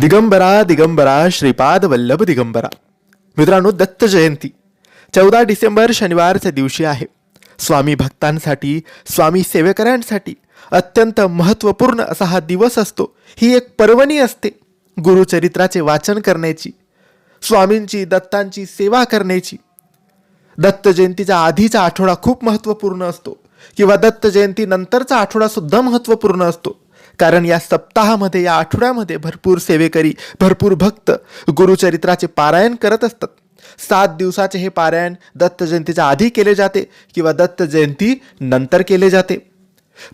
दिगंबरा दिगंबरा श्रीपाद वल्लभ दिगंबरा. मित्रांनो दत्त जयंती. चौदा डिसेंबर शनिवारच्या दिवशी आहे. स्वामी भक्तांसाठी स्वामी सेवेकऱ्यांसाठी अत्यंत महत्त्वपूर्ण असा हा दिवस असतो. ही एक पर्वणी असते. गुरुचरित्राचे वाचन करण्याची स्वामींची दत्तांची सेवा करण्याची. दत्त जयंतीच्या आधीचा आठवडा खूप महत्त्वपूर्ण असतो. किंवा दत्त जयंती नंतरचा आठवडासुद्धा महत्त्वपूर्ण असतो. कारण या सप्ताहामध्ये या आठवड्यामध्ये भरपूर सेवेकरी भरपूर भक्त गुरुचरित्राचे पारायण करत असतात. सात दिवसाचे हे पारायण दत्त जयंतीच्या आधी केले जाते किंवा दत्त जयंती नंतर केले जाते.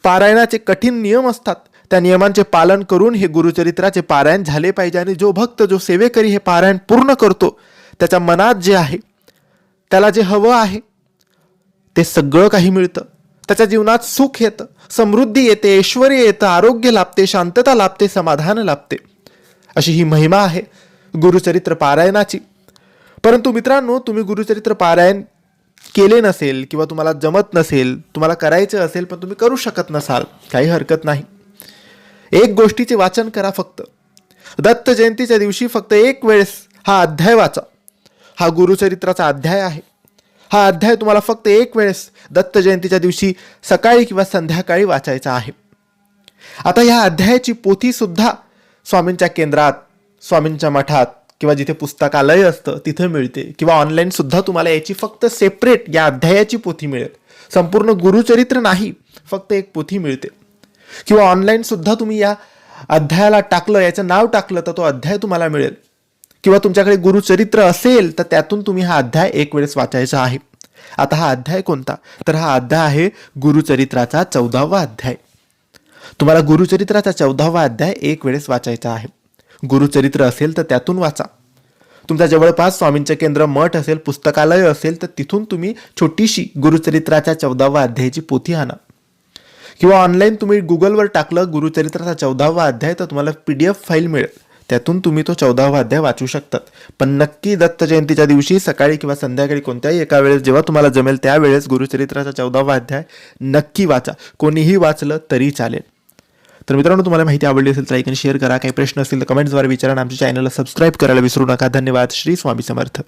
पारायणाचे कठीण नियम असतात. त्या नियमांचे पालन करून हे गुरुचरित्राचे पारायण झाले पाहिजे आणि जो भक्त जो सेवेकरी हे पारायण पूर्ण करतो त्याच्या मनात जे आहे त्याला जे हवं आहे ते सगळं काही मिळतं. त्याच्या जीवनात सुख येतं समृद्धी येते ऐश्वर येतं आरोग्य लाभते शांतता लाभते समाधान लाभते. अशी ही महिमा आहे गुरुचरित्र पारायणाची. परंतु मित्रांनो तुम्ही गुरुचरित्र पारायण केले नसेल किंवा तुम्हाला जमत नसेल तुम्हाला करायचं असेल पण तुम्ही करू शकत नसाल काही हरकत नाही. एक गोष्टीचे वाचन करा फक्त. दत्त जयंतीच्या दिवशी फक्त एक वेळेस हा अध्याय वाचा. हा गुरुचरित्राचा अध्याय आहे. हा अध्याय तुम्हाला फक्त एक वेळेस दत्त जयंतीच्या दिवशी सकाळी किंवा संध्याकाळी वाचायचा आहे. आता ह्या अध्यायाची पोथीसुद्धा स्वामींच्या केंद्रात स्वामींच्या मठात किंवा जिथे पुस्तकालय असतं तिथं मिळते. किंवा ऑनलाईनसुद्धा तुम्हाला याची फक्त सेपरेट या अध्यायाची पोथी मिळेल. संपूर्ण गुरुचरित्र नाही फक्त एक पोथी मिळते. किंवा ऑनलाईनसुद्धा तुम्ही या अध्यायाला टाकलं याचं नाव टाकलं तर तो अध्याय तुम्हाला मिळेल. किंवा तुमच्याकडे गुरुचरित्र असेल तर त्यातून तुम्ही हा अध्याय एक वेळेस वाचायचा आहे. आता हा अध्याय कोणता? तर हा अध्याय आहे गुरुचरित्राचा चौदावा अध्याय. तुम्हाला गुरुचरित्राचा चौदावा अध्याय एक वेळेस वाचायचा आहे. गुरुचरित्र असेल तर त्यातून वाचा. तुमच्या जवळपास स्वामींचे केंद्र मठ असेल पुस्तकालय असेल तर तिथून तुम्ही छोटीशी गुरुचरित्राच्या चौदावा अध्यायाची पोथी आणा. किंवा ऑनलाईन तुम्ही गुगलवर टाकलं गुरुचरित्राचा चौदावा अध्याय तर तुम्हाला पी डी एफ फाईल मिळेल. त्यातून तुम्ही तो चौदावा अध्याय वाचू शकतात. पण नक्की दत्त जयंतीच्या दिवशी सकाळी किंवा संध्याकाळी कोणत्याही एका वेळेस जेव्हा तुम्हाला जमेल त्यावेळेस गुरुचरित्राचा चौदावा अध्याय नक्की वाचा. कोणीही वाचलं तरी चालेल. तर मित्रांनो तुम्हाला माहिती आवडली असेल तर लाईक शेअर करा. काही प्रश्न असतील तर कमेंट्सद्वारे विचारा आमच्या चॅनलला सबस्क्राईब करायला विसरू नका. धन्यवाद. श्री स्वामी समर्थ.